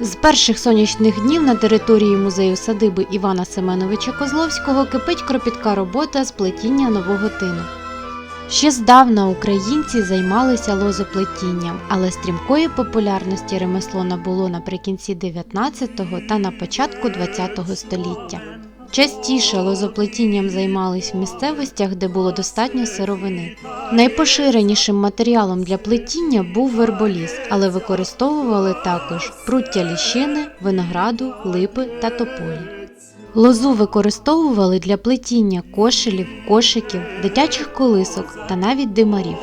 З перших сонячних днів на території музею садиби Івана Семеновича Козловського кипить кропітка робота з плетіння нового тину. Ще здавна українці займалися лозоплетінням, але стрімкої популярності ремесло набуло наприкінці 19-го та на початку 20-го століття. Частіше лозоплетінням займались в місцевостях, де було достатньо сировини. Найпоширенішим матеріалом для плетіння був верболіс, але використовували також пруття ліщини, винограду, липи та тополі. Лозу використовували для плетіння кошелів, кошиків, дитячих колисок та навіть димарів.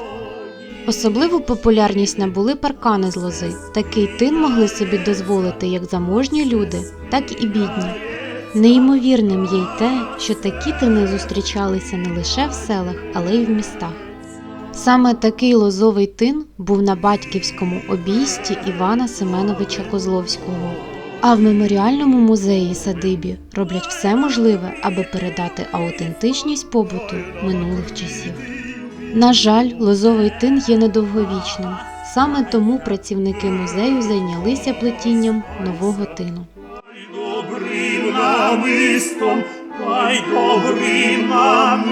Особливу популярність набули паркани з лози. Такий тин могли собі дозволити як заможні люди, так і бідні. Неймовірним є й те, що такі тини зустрічалися не лише в селах, але й в містах. Саме такий лозовий тин був на батьківському обійсті Івана Семеновича Козловського. А в меморіальному музеї садибі роблять все можливе, аби передати аутентичність побуту минулих часів. На жаль, лозовий тин є недовговічним. Саме тому працівники музею зайнялися плетінням нового тину. Добрим намистом, ай добрим намистом.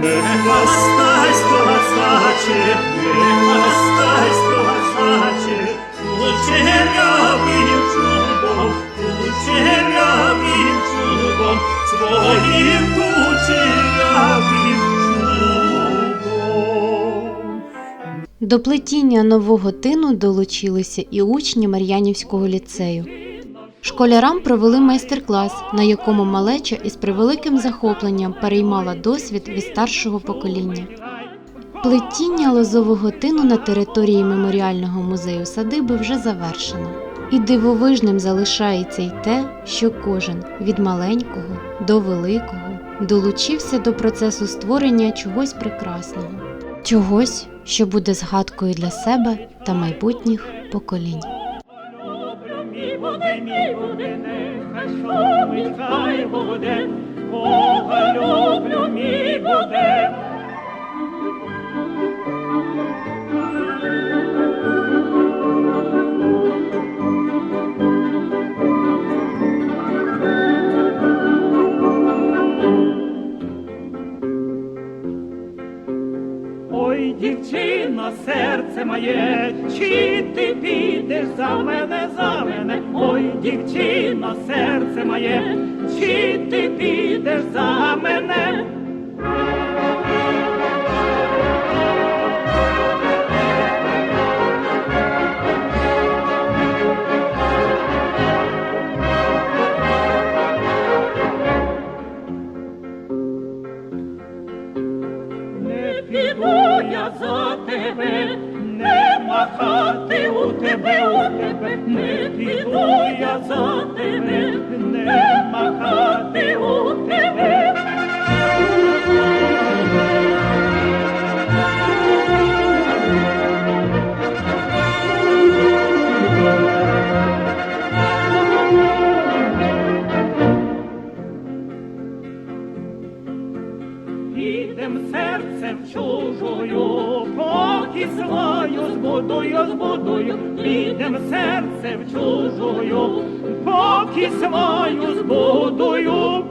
Не хвастайся, козаче, не хвастайся, козаче, кучерявим чубом, кучерявим чубом, своїм До плетіння нового тину долучилися і учні Мар'янівського ліцею. Школярам провели майстер-клас, на якому малеча із превеликим захопленням переймала досвід від старшого покоління. Плетіння лозового тину на території меморіального музею садиби вже завершено. І дивовижним залишається й те, що кожен від маленького до великого долучився до процесу створення чогось прекрасного, чогось, що буде згадкою для себе та майбутніх поколінь. Бога люблю, мій буде. Ой, дівчино, серце моє, чи ти підеш за мене, за мене? Ой, дівчино, серце моє, чи ти підеш за мене? Не у тебе, у тебе, не піду я за тебе, не махати у тебе. Підем серцем чужою, поки свою збудую, збудую, підем серцем чужою, поки свою збудую.